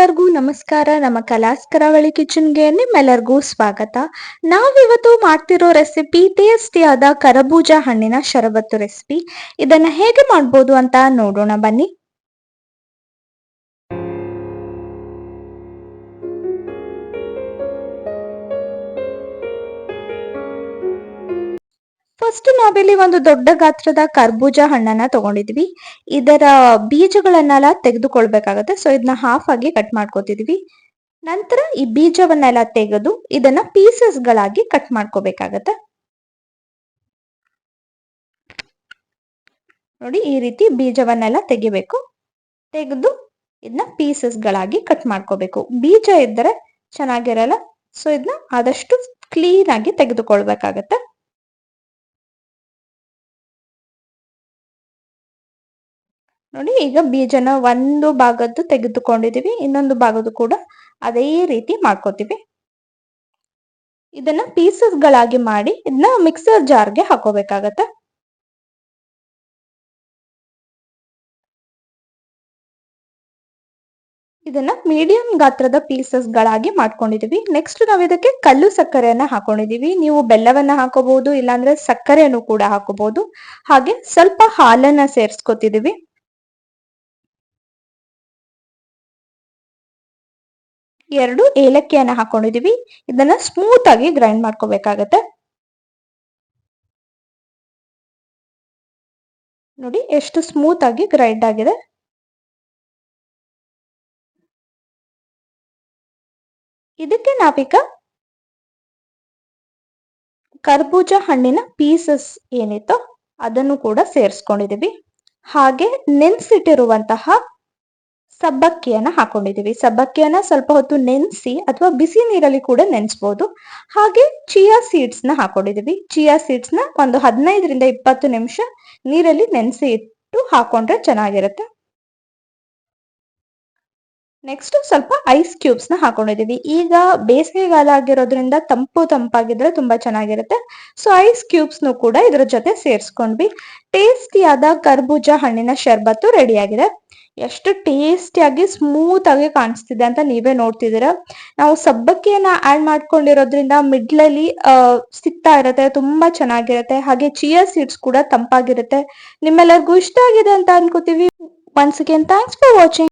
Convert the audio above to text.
ನಿಮ್ಮೆಲ್ಲರಿಗೂ ನಮಸ್ಕಾರ. ನಮ್ಮ ಕಲಾಸ್ ಕರಾವಳಿ ಕಿಚನ್ಗೆ ನಿಮ್ಮೆಲ್ಲರಿಗೂ ಸ್ವಾಗತ. ನಾವಿವತ್ತು ಮಾಡ್ತಿರೋ ರೆಸಿಪಿ ಟೇಸ್ಟಿ ಆದ ಕರಬೂಜ ಹಣ್ಣಿನ ಶರಬತ್ತು ರೆಸಿಪಿ. ಇದನ್ನ ಹೇಗೆ ಮಾಡ್ಬೋದು ಅಂತ ನೋಡೋಣ ಬನ್ನಿ. ಫಸ್ಟ್ ನಾವಿಲ್ಲಿ ಒಂದು ದೊಡ್ಡ ಗಾತ್ರದ ಕರ್ಬೂಜ ಹಣ್ಣನ್ನ ತಗೊಂಡಿದ್ವಿ. ಇದರ ಬೀಜಗಳನ್ನೆಲ್ಲ ತೆಗೆದುಕೊಳ್ಬೇಕಾಗತ್ತೆ. ಸೊ ಇದನ್ನ ಹಾಫ್ ಆಗಿ ಕಟ್ ಮಾಡ್ಕೋತಿದ್ವಿ. ನಂತರ ಈ ಬೀಜವನ್ನೆಲ್ಲ ತೆಗೆದು ಇದನ್ನ ಪೀಸಸ್ ಗಳಾಗಿ ಕಟ್ ಮಾಡ್ಕೋಬೇಕಾಗತ್ತೆ. ನೋಡಿ, ಈ ರೀತಿ ಬೀಜವನ್ನೆಲ್ಲ ತೆಗಿಬೇಕು. ತೆಗೆದು ಇದನ್ನ ಪೀಸಸ್ ಗಳಾಗಿ ಕಟ್ ಮಾಡ್ಕೋಬೇಕು. ಬೀಜ ಇದ್ದರೆ ಚೆನ್ನಾಗಿರಲ್ಲ. ಸೊ ಇದನ್ನ ಆದಷ್ಟು ಕ್ಲೀನ್ ಆಗಿ ತೆಗೆದುಕೊಳ್ಬೇಕಾಗತ್ತೆ. ನೋಡಿ, ಈಗ ಬೀಜನ ಒಂದು ಭಾಗದ್ದು ತೆಗೆದುಕೊಂಡಿದ್ದೀವಿ, ಇನ್ನೊಂದು ಭಾಗದ್ದು ಕೂಡ ಅದೇ ರೀತಿ ಮಾಡ್ಕೋತೀವಿ. ಇದನ್ನ ಪೀಸಸ್ ಗಳಾಗಿ ಮಾಡಿ, ಇದನ್ನ ಮಿಕ್ಸರ್ ಜಾರ್ಗೆ ಹಾಕೋಬೇಕಾಗತ್ತೆ. ಇದನ್ನ ಮೀಡಿಯಂ ಗಾತ್ರದ ಪೀಸಸ್ ಗಳಾಗಿ ಮಾಡ್ಕೊಂಡಿದೀವಿ ನೆಕ್ಸ್ಟ್ ನಾವು ಇದಕ್ಕೆ ಕಲ್ಲು ಸಕ್ಕರೆಯನ್ನ ಹಾಕೊಂಡಿದೀವಿ ನೀವು ಬೆಲ್ಲವನ್ನ ಹಾಕೋಬಹುದು ಇಲ್ಲಾಂದ್ರೆ ಸಕ್ಕರೆಯನ್ನು ಕೂಡ ಹಾಕೋಬಹುದು ಹಾಗೆ ಸ್ವಲ್ಪ ಹಾಲನ್ನ ಸೇರ್ಸ್ಕೊತಿದೀವಿ ಎರಡು ಏಲಕ್ಕಿಯನ್ನ ಹಾಕೊಂಡಿದೀವಿ. ಇದನ್ನ ಸ್ಮೂತ್ ಆಗಿ ಗ್ರೈಂಡ್ ಮಾಡ್ಕೋಬೇಕಾಗತ್ತೆ. ನೋಡಿ ಎಷ್ಟು ಸ್ಮೂತ್ ಆಗಿ ಗ್ರೈಂಡ್ ಆಗಿದೆ. ಇದಕ್ಕೆ ನಾವೀಗ ಕರ್ಬೂಜ ಹಣ್ಣಿನ ಪೀಸಸ್ ಏನಿತ್ತೋ ಅದನ್ನು ಕೂಡ ಸೇರಿಸ್ಕೊಂಡಿದೀವಿ. ಹಾಗೆ ನೆನ್ಸಿಟ್ಟಿರುವಂತಹ ಸಬ್ಬಕ್ಕಿಯನ್ನ ಹಾಕೊಂಡಿದ್ದೀವಿ. ಸಬ್ಬಕ್ಕಿಯನ್ನ ಸ್ವಲ್ಪ ಹೊತ್ತು ನೆನೆಸಿ ಅಥವಾ ಬಿಸಿ ನೀರಲ್ಲಿ ಕೂಡ ನೆನೆಸ್ಬೋದು. ಹಾಗೆ ಚಿಯಾ ಸೀಡ್ಸ್ನ ಹಾಕೊಂಡಿದೀವಿ ಚಿಯಾ ಸೀಡ್ಸ್ನ ಒಂದು ಹದಿನೈದರಿಂದ ಇಪ್ಪತ್ತು ನಿಮಿಷ ನೀರಲ್ಲಿ ನೆನೆಸಿ ಇಟ್ಟು ಹಾಕೊಂಡ್ರೆ ಚೆನ್ನಾಗಿರುತ್ತೆ. ನೆಕ್ಸ್ಟ್ ಸ್ವಲ್ಪ ಐಸ್ ಕ್ಯೂಬ್ಸ್ನ ಹಾಕೊಂಡಿದೀವಿ ಈಗ ಬೇಸಿಗೆಗಾಲ ಆಗಿರೋದ್ರಿಂದ ತಂಪು ತಂಪಾಗಿದ್ರೆ ತುಂಬಾ ಚೆನ್ನಾಗಿರುತ್ತೆ. ಸೊ, ಐಸ್ ಕ್ಯೂಬ್ಸ್ ಕೂಡ ಇದ್ರ ಜೊತೆ ಸೇರಿಸ್ಕೊಂಡ್ವಿ. ಟೇಸ್ಟಿಯಾದ ಕರ್ಬೂಜ ಹಣ್ಣಿನ ಶರ್ಬತ್ತು ರೆಡಿ ಆಗಿದೆ ಎಷ್ಟು ಟೇಸ್ಟಿಯಾಗಿ ಸ್ಮೂತ್ ಆಗಿ ಕಾಣಿಸ್ತಿದೆ ಅಂತ ನೀವೇ ನೋಡ್ತಿದ್ದೀರಾ. ನಾವು ಸಬ್ಬಕ್ಕಿಯನ್ನ ಆಡ್ ಮಾಡ್ಕೊಂಡಿರೋದ್ರಿಂದ ಮಿಡ್ಲಲ್ಲಿ ಸಿಗ್ತಾ ಇರುತ್ತೆ, ತುಂಬಾ ಚೆನ್ನಾಗಿರುತ್ತೆ. ಹಾಗೆ ಚಿಯಾ ಸೀಡ್ಸ್ ಕೂಡ ತಂಪಾಗಿರುತ್ತೆ. ನಿಮ್ಮೆಲ್ಲರಿಗೂ ಇಷ್ಟ ಆಗಿದೆ ಅಂತ ಅನ್ಕೋತೀವಿ. Once again thanks for watching